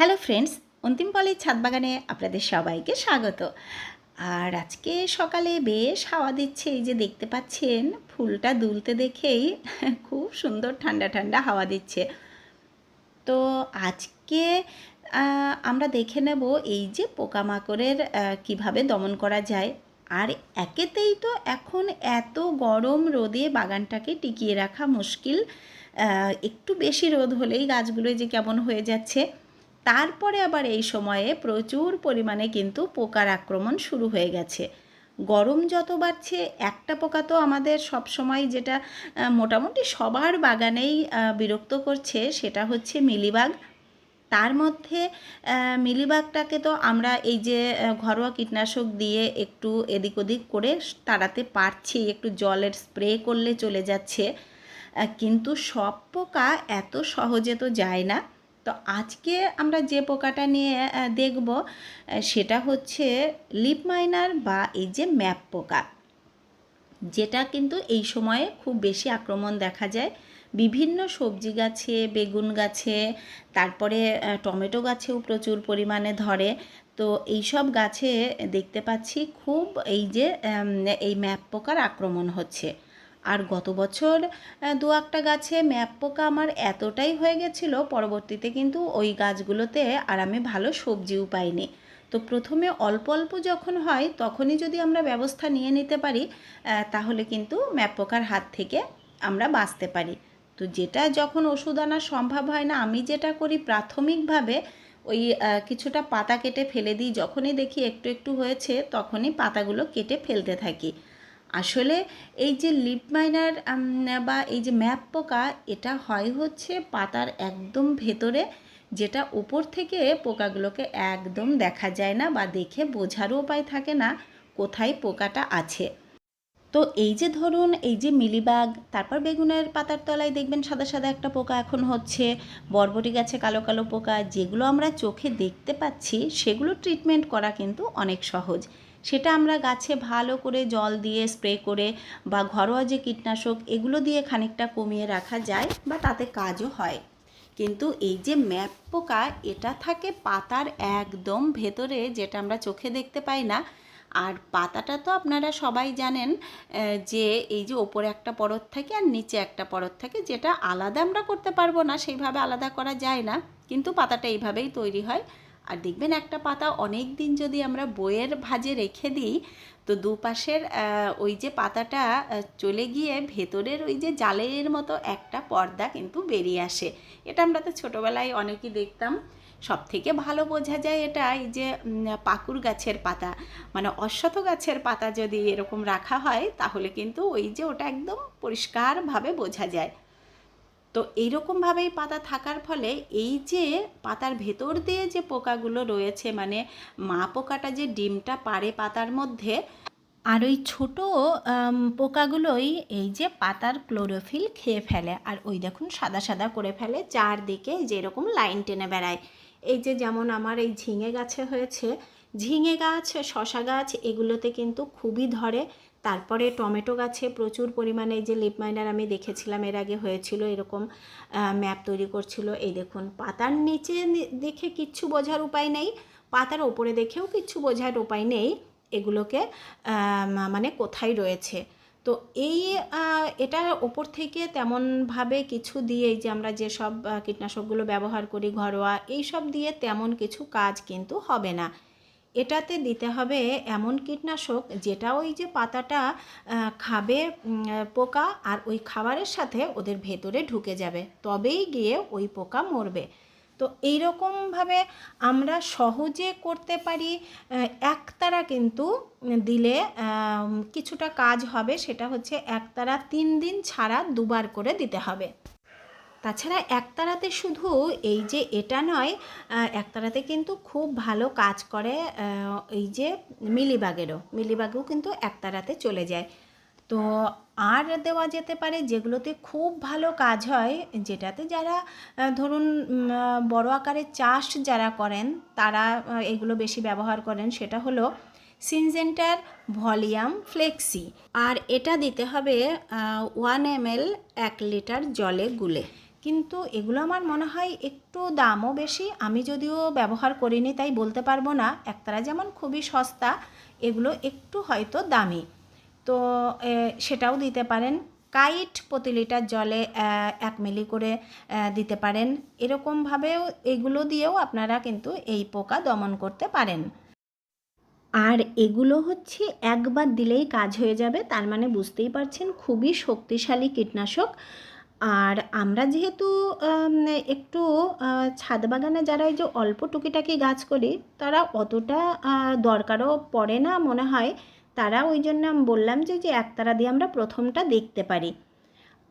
Hello friends, অন্তিম পলের ছাদ বাগানে আপনাদের সবাইকে স্বাগত। আর আজকে সকালে বেশ হাওয়া দিচ্ছে, এই যে দেখতে পাচ্ছেন, ফুলটা দুলতে দেখেই খুব সুন্দর ঠান্ডা ঠান্ডা হাওয়া দিচ্ছে। তো আজকে আমরা দেখে নেব এই যে পোকামাকড়ের কীভাবে দমন করা যায়। আর একেতেই তো এখন এত গরম রোদে বাগানটাকে টিকিয়ে রাখা মুশকিল একটু বেশি রোদ হলেই গাছগুলো যে কেমন হয়ে যাচ্ছে। তারপরে আবার এই সময়ে প্রচুর পরিমাণে কিন্তু পোকার আক্রমণ শুরু হয়ে গেছে। গরম যত বাড়ছে, একটা পোকা তো আমাদের সব সময় যেটা মোটামুটি সবার বাগানেই বিরক্ত করছে, সেটা হচ্ছে মিলিবাগ। তার মধ্যে মিলিবাগটাকে তো আমরা এই যে ঘরোয়া কীটনাশক দিয়ে একটু এদিক ওদিক করে তাড়াতে পারছি, একটু জলের স্প্রে করলে চলে যাচ্ছে। কিন্তু সব পোকা এত সহজে তো যায় না। তো আজকে আমরা যে পোকাটা নিয়ে দেখব সেটা হচ্ছে লিপ মাইনার বা এই যে ম্যাপ পোকা। যেটা কিন্তু এই সময়ে খুব বেশি আক্রমণ দেখা যায়। বিভিন্ন সবজি গাছে, বেগুন গাছে, তারপরে টমেটো গাছেও প্রচুর পরিমাণে ধরে। তো এইসব গাছে দেখতে পাচ্ছি খুব এই যে এই ম্যাপ পোকার আক্রমণ হচ্ছে। আর গত বছর দু একটা গাছে ম্যাপ পোকা আমার এতটাই হয়ে গেছিল, পরবর্তীতে কিন্তু ওই গাছগুলোতে আর আমি ভালো সবজিও পাইনি। তো প্রথমে অল্প অল্প যখন হয়, তখনই যদি আমরা ব্যবস্থা নিয়ে নিতে পারি তাহলে কিন্তু ম্যাপ পোকার হাত থেকে আমরা বাঁচতে পারি। তো যেটা যখন ওষুধ আনা সম্ভব হয় না, আমি যেটা করি প্রাথমিকভাবে ওই কিছুটা পাতা কেটে ফেলে দিই। যখনই দেখি একটু একটু হয়েছে, তখনই পাতাগুলো কেটে ফেলতে থাকি। আসলে এই যে লিপ মাইনার বা এই যে ম্যাপ পোকা, এটা হয় হচ্ছে পাতার একদম ভেতরে, যেটা উপর থেকে পোকাগুলোকে একদম দেখা যায় না বা দেখে বোঝারও উপায় থাকে না কোথায় পোকাটা আছে। তো এই যে ধরুন, এই যে মিলিবাগ, তারপর বেগুনের পাতার তলায় দেখবেন সাদা সাদা একটা পোকা এখন হচ্ছে, বরবটি গাছে কালো কালো পোকা, যেগুলো আমরা চোখে দেখতে পাচ্ছি, সেগুলো ট্রিটমেন্ট করা কিন্তু অনেক সহজ। সেটা আমরা গাছে ভালো করে জল দিয়ে স্প্রে করে বা ঘরোয়া যে কীটনাশক, এগুলো দিয়ে খানিকটা কমিয়ে রাখা যায় বা তাতে কাজও হয়। কিন্তু এই যে ম্যাপ পোকা, এটা থাকে পাতার একদম ভেতরে, যেটা আমরা চোখে দেখতে পাই না। আর পাতাটা তো আপনারা সবাই জানেন যে এই যে ওপরে একটা পরত থাকে আর নিচে একটা পরত থাকে, যেটা আলাদা আমরা করতে পারব না, সেইভাবে আলাদা করা যায় না। কিন্তু পাতাটা এইভাবেই তৈরি হয়। আর দেখবেন একটা পাতা অনেক দিন যদি আমরা বইয়ের ভাজে রেখে দিই, তো দুপাশের ওই যে পাতাটা চলে গিয়ে ভেতরের ওই যে জালের মতো একটা পর্দা কিন্তু বেরিয়ে আসে। এটা আমরা তো ছোটোবেলায় অনেকেই দেখতাম। সব থেকে ভালো বোঝা যায় এটা এই যে পাকুর গাছের পাতা। মানে অশ্বত্থ গাছের পাতা যদি এরকম রাখা হয়, তাহলে কিন্তু ওই যে ওটা একদম পরিষ্কারভাবে বোঝা যায়। তো এইরকমভাবেই পাতা থাকার ফলে এই যে পাতার ভেতর দিয়ে যে পোকাগুলো রয়েছে মানে মা পোকাটা যে ডিমটা পারে পাতার মধ্যে, আর ওই ছোটো পোকাগুলোই এই যে পাতার ক্লোরোফিল খেয়ে ফেলে। আর ওই দেখুন সাদা সাদা করে ফেলে, চারদিকে যেরকম লাইন টেনে বেড়ায়। এই যে যেমন আমার এই ঝিঙে গাছে হয়েছে, ঝিঙে গাছ শশা গাছ এগুলোতে কিন্তু খুবই ধরে। তারপরে টমেটো গাছে প্রচুর পরিমাণে যে লিপ মাইনার আমি দেখেছিলাম এর আগে হয়েছিল এরকম ম্যাপ তৈরি করছিল। এই দেখুন পাতার নিচে দেখে কিচ্ছু বোঝার উপায় নেই পাতার ওপরে দেখেও কিচ্ছু বোঝার উপায় নেই এগুলোকে মানে কোথায় রয়েছে। তো এই আহ, এটা ওপর থেকে তেমনভাবে কিছু দিয়ে যে আমরা যেসব কীটনাশকগুলো ব্যবহার করি ঘরোয়া এই সব দিয়ে তেমন কিছু কাজ কিন্তু হবে না। এটাতে দিতে হবে এমন কীটনাশক যেটা ওই যে পাতাটা খাবে পোকা আর ওই খাবারের সাথে ওদের ভেতরে ঢুকে যাবে। তবেই গিয়ে ওই পোকা মরবে। তো এইরকমভাবে আমরা সহজে করতে পারি একতারা কিন্তু দিলে কিছুটা কাজ হবে, সেটা হচ্ছে একতারা তিন দিন ছাড়া দুবার করে দিতে হবে। তাছাড়া একতারাতে শুধু এই যে এটা নয় একতারাতে কিন্তু খুব ভালো কাজ করে এই যে মিলিবাগেরও। মিলিবাগেও কিন্তু একতারাতে চলে যায়। তো আর দেওয়া যেতে পারে যেগুলোতে খুব ভালো কাজ হয়, যেটাতে যারা ধরুন বড় আকারের চাষ যারা করেন, তারা এগুলো বেশি ব্যবহার করেন, সেটা হলো সিনজেন্টার ভলিউম ফ্লেক্সি। আর এটা দিতে হবে ওয়ান এম এক লিটার জলে গুলে। কিন্তু এগুলো আমার মনে হয় একটু দামও বেশি। আমি যদিও ব্যবহার করিনি, তাই বলতে পারব না। একতারা যেমন খুবই সস্তা, এগুলো একটু হয়তো দামি। তো সেটাও দিতে পারেন। কাইট প্রতি লিটার জলে এক মিলি করে দিতে পারেন। এরকমভাবেও এগুলো দিয়েও আপনারা কিন্তু এই পোকা দমন করতে পারেন। আর এগুলো হচ্ছে একবার দিলেই কাজ হয়ে যাবে, তার মানে বুঝতেই পারছেন, খুবই শক্তিশালী কীটনাশক। আর আমরা যেহেতু একটু ছাদ বাগানে যারা এই যে অল্প টুকিটাকি গাছ করি, তারা অতটা দরকারও পড়ে না মনে হয়। তারা ওই জন্য আমি বললাম যে যে একতারা দিয়ে আমরা প্রথমটা দেখতে পারি।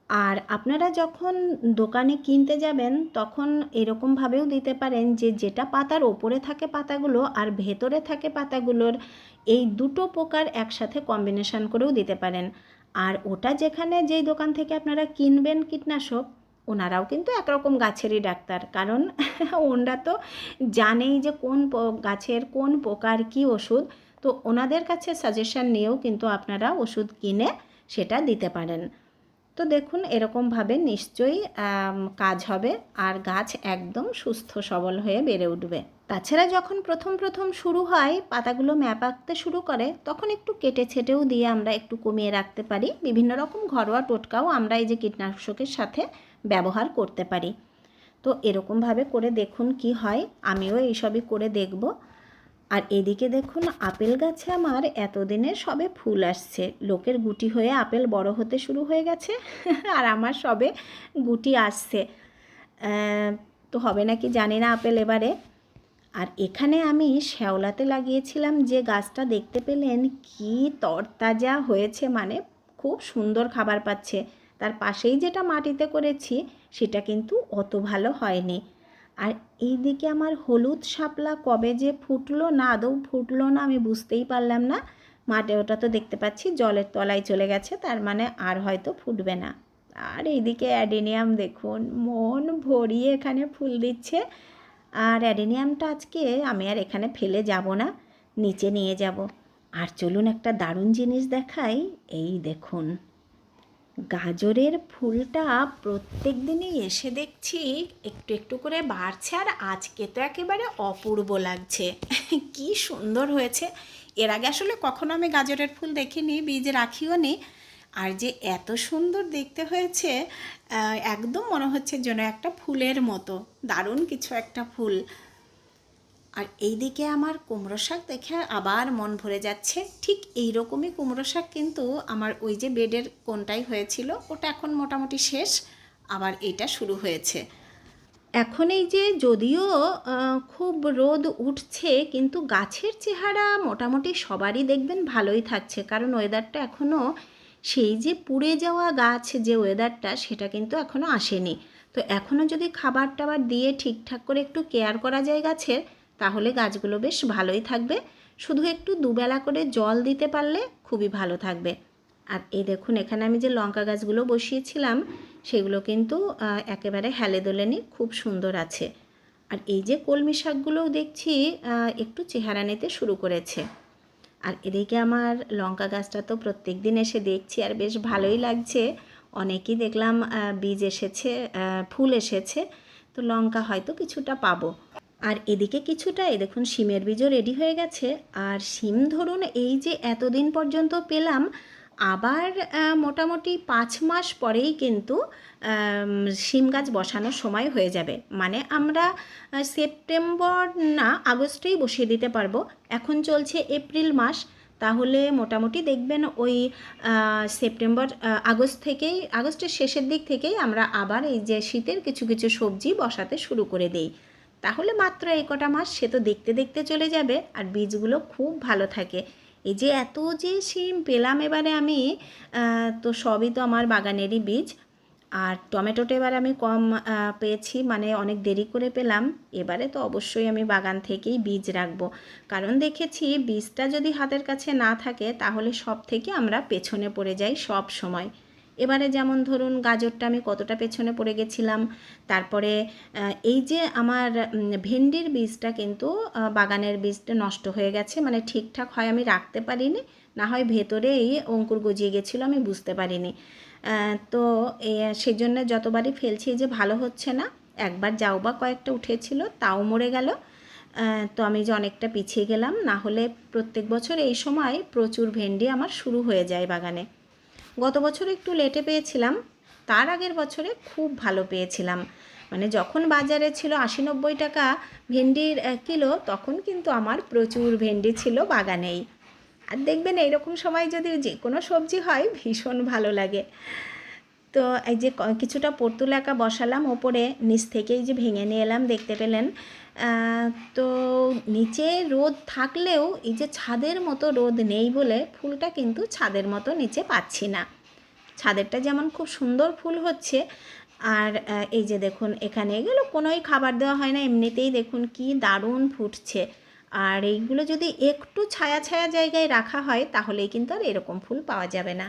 আর আপনারা যখন দোকানে কিনতে যাবেন, তখন এরকমভাবেও দিতে পারেন যে, যেটা পাতার ওপরে থাকে পাতাগুলো আর ভেতরে থাকে পাতাগুলোর, এই দুটো পোকার একসাথে কম্বিনেশন করেও দিতে পারেন। আর ওটা যেখানে যেই দোকান থেকে আপনারা কিনবেন কীটনাশক, ওনারাও কিন্তু একরকম গাছেরই ডাক্তার। কারণ ওনারা তো জানেই যে কোন গাছের কোন পোকার কি ওষুধ। তো ওনাদের কাছে সাজেশন নিয়েও কিন্তু আপনারা ওষুধ কিনে সেটা দিতে পারেন। তো দেখুন, এরকমভাবে নিশ্চয়ই কাজ হবে। আর গাছ একদম সুস্থ সবল হয়ে বেড়ে উঠবে। তাছাড়া যখন প্রথম প্রথম শুরু হয়, পাতাগুলো ম্যাপ আঁকতে শুরু করে, তখন একটু কেটে ছেটেও দিয়ে আমরা একটু কমিয়ে রাখতে পারি। বিভিন্ন রকম ঘরোয়া টোটকাও আমরা এই যে কীটনাশকের সাথে ব্যবহার করতে পারি। তো এরকমভাবে করে দেখুন কি হয়, আমিও এইসবই করে দেখব। আর এদিকে দেখুন, আপেল গাছে আমার এতদিনে সবে ফুল আসছে। লোকের গুটি হয়ে আপেল বড় হতে শুরু হয়ে গেছে, আর আমার সবে গুটি আসছে। তো হবে নাকি জানি না আপেল এবারে। আর এখানে আমি শ্যাওলাতে লাগিয়েছিলাম যে গাছটা দেখতে পেলেন, কি তরতাজা হয়েছে মানে খুব সুন্দর খাবার পাচ্ছে। তার পাশেই যেটা মাটিতে করেছি, সেটা কিন্তু অত ভালো হয়নি। আর এইদিকে আমার হলুদ শাপলা কবে যে ফুটলো না, আদৌ ফুটলো না, আমি বুঝতেই পারলাম না। মাঠে ওটা তো দেখতে পাচ্ছি, জলের তলায় চলে গেছে, তার মানে আর হয়তো ফুটবে না। আর এইদিকে অ্যাডেনিয়াম দেখুন, মন ভরিয়ে এখানে ফুল দিচ্ছে। আর অ্যাডেনিয়ামটা আজকে আমি আর এখানে ফেলে যাব না, নিচে নিয়ে যাব। আর চলুন একটা দারুণ জিনিস দেখাই, এই দেখুন। গাজরের ফুলটা প্রত্যেক দিনই এসে দেখছি, একটু একটু করে বাড়ছে আর আজকে তো একেবারে অপূর্ব লাগছে। কি সুন্দর হয়েছে। এর আগে আসলে কখনো আমি গাজরের ফুল দেখিনি, বীজ রাখিও নি আর যে এত সুন্দর দেখতে হয়েছে একদম মনে হচ্ছে যেন একটা ফুলের মতো। দারুণ কিছু একটা ফুল। আর এইদিকে আমার কুমড়ো শাক দেখে আবার মন ভরে যাচ্ছে। ঠিক এই রকমই কুমড়ো শাক কিন্তু আমার ওই যে বেডের কোনটাই হয়েছিল, ওটা এখন মোটামুটি শেষ। আবার এটা শুরু হয়েছে। এখন এই যে যদিও খুব রোদ উঠছে, কিন্তু গাছের চেহারা মোটামুটি সবারই দেখবেন ভালোই থাকছে। কারণ ওয়েদারটা এখনও সেই যে পুড়ে যাওয়া গাছ যে ওয়েদারটা সেটা কিন্তু এখনও আসেনি। তো এখনও যদি খাবার টাবার দিয়ে ঠিকঠাক করে একটু কেয়ার করা যায় গাছের, তাহলে গাছগুলো বেশ ভালোই থাকবে। শুধু একটু দুবেলা করে জল দিতে পারলে খুবই ভালো থাকবে। আর এই দেখুন, এখানে আমি যে লঙ্কা গাছগুলো বসিয়েছিলাম, সেগুলো কিন্তু একেবারে হেলে দোলেনি, খুব সুন্দর আছে। আর এই যে কলমি শাকগুলোও দেখছি একটু চেহারা নিতে শুরু করেছে। আর এদিকে আমার লঙ্কা গাছটা তো প্রত্যেক দিন এসে দেখছি আর বেশ ভালোই লাগছে। অনেকেই দেখলাম বীজ এসেছে ফুল এসেছে, তো লঙ্কা হয়তো কিছুটা পাবো। আর এদিকে কিছুটা এ দেখুন, শিমের বীজও রেডি হয়ে গেছে। আর শিম ধরুন, এই যে এতদিন পর্যন্ত পেলাম আবার মোটামুটি পাঁচ মাস পরেই কিন্তু শিম গাছ বসানোর সময় হয়ে যাবে। মানে আমরা সেপ্টেম্বর না, আগস্টেই বসিয়ে দিতে পারব। এখন চলছে এপ্রিল মাস। তাহলে মোটামুটি দেখবেন ওই সেপ্টেম্বর আগস্ট থেকেই, আগস্টের শেষের দিক থেকেই আমরা আবার এই যে শীতের কিছু কিছু সবজি বসাতে শুরু করে দেই। তাহলে মাত্র এই কটা মাস সে তো দেখতে দেখতে চলে যাবে। আর বীজগুলো খুব ভালো থাকে। এই যে এত যে শিম পেলাম এবারে আমি তো সবই তো আমার বাগানেরই বীজ। আর টমেটোটা এবার আমি কম পেয়েছি মানে অনেক দেরি করে পেলাম। এবারে তো অবশ্যই আমি বাগান থেকেই বীজ রাখব। কারণ দেখেছি বীজটা যদি হাতের কাছে না থাকে, তাহলে সব থেকে আমরা পেছনে পড়ে যাই সব সময় এবারে যেমন ধরুন গাজরটা আমি কতটা পেছনে পড়ে গেছিলাম তারপরে এই যে আমার ভেন্ডির বীজটা কিন্তু বাগানের বীজটা নষ্ট হয়ে গেছে মানে ঠিকঠাক হয় আমি রাখতে পারিনি না হয় ভেতরেই অঙ্কুর গজিয়ে গেছিল আমি বুঝতে পারিনি। তো এ, সেই জন্য যতবারই ফেলছি যে ভালো হচ্ছে না একবার যাও বা কয়েকটা উঠেছিল তাও মরে গেল। তো আমি যে অনেকটা পিছিয়ে গেলাম না হলে প্রত্যেক বছর এই সময় প্রচুর ভেন্ডি আমার শুরু হয়ে যায় বাগানে। গত বছর একটু লেটে পেয়েছিলাম, তার আগের বছরে খুব ভালো পেয়েছিলাম। মানে যখন বাজারে ছিল আশি নব্বই টাকা ভেন্ডির কিলো, তখন কিন্তু আমার প্রচুর ভেন্ডি ছিল বাগানেই। আর দেখবেন এইরকম সময় যদি যে কোনো সবজি হয়, ভীষণ ভালো লাগে। তো এই যে কিছুটা পর্তুল একা বসালাম ওপরে, নিচ থেকেই যে ভেঙে নিয়ে এলাম, দেখতে পেলেন তো নিচে রোদ থাকলেও এই যে ছাদের মতো রোদ নেই বলে ফুলটা কিন্তু ছাদের মতো নিচে পাচ্ছি না। ছাদেরটা যেমন খুব সুন্দর ফুল হচ্ছে, আর এই যে দেখুন এখানে এগুলো কোনোই খাবার দেওয়া হয় না, এমনিতেই দেখুন কি দারুণ ফুটছে। আর এইগুলো যদি একটু ছায়া ছায়া জায়গায় রাখা হয় তাহলেই কিন্তু আর এরকম ফুল পাওয়া যাবে না।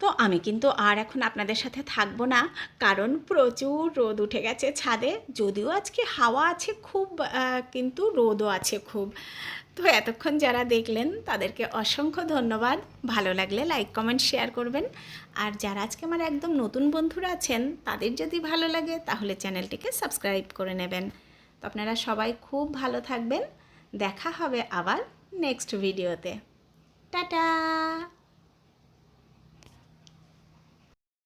তো আমি কিন্তু আর এখন আপনাদের সাথে থাকব না, কারণ প্রচুর রোদ উঠে গেছে ছাদে, যদিও আজকে হাওয়া আছে খুব কিন্তু রোদও আছে খুব। তো এতক্ষণ যারা দেখলেন তাদেরকে অসংখ্য ধন্যবাদ, ভালো লাগলে লাইক, কমেন্ট, শেয়ার করবেন। আর যারা আজকে আমার একদম নতুন বন্ধুরা আছেন, তাদের যদি ভালো লাগে তাহলে চ্যানেলটিকে সাবস্ক্রাইব করে নেবেন। তো আপনারা সবাই খুব ভালো থাকবেন, দেখা হবে আবার নেক্সট ভিডিওতে। টাটা!